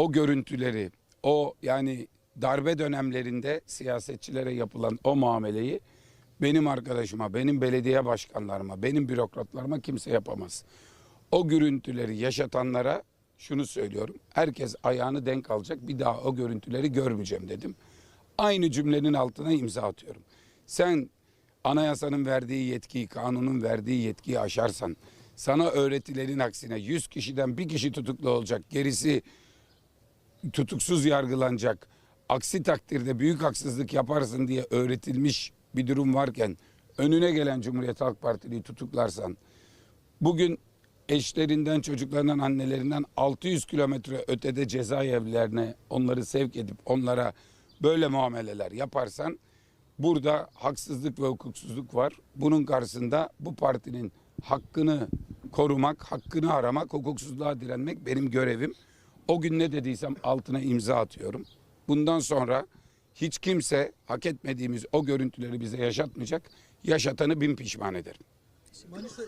o görüntüleri, o yani darbe dönemlerinde siyasetçilere yapılan o muameleyi benim arkadaşıma, benim belediye başkanlarıma, benim bürokratlarıma kimse yapamaz. O görüntüleri yaşatanlara şunu söylüyorum. Herkes ayağını denk alacak. Bir daha o görüntüleri görmeyeceğim dedim. Aynı cümlenin altına imza atıyorum. Sen anayasanın verdiği yetkiyi, kanunun verdiği yetkiyi aşarsan, sana öğretilerin aksine 100 kişiden bir kişi tutuklu olacak, gerisi tutuksuz yargılanacak. Aksi takdirde büyük haksızlık yaparsın diye öğretilmiş bir durum varken önüne gelen Cumhuriyet Halk Partili'yi tutuklarsan bugün eşlerinden, çocuklarından, annelerinden 600 kilometre ötede cezaevlerine onları sevk edip onlara böyle muameleler yaparsan burada haksızlık ve hukuksuzluk var. Bunun karşısında bu partinin hakkını korumak, hakkını aramak, hukuksuzluğa direnmek benim görevim. O gün ne dediysem altına imza atıyorum. Bundan sonra hiç kimse hak etmediğimiz o görüntüleri bize yaşatmayacak. Yaşatanı bin pişman ederim. Manisa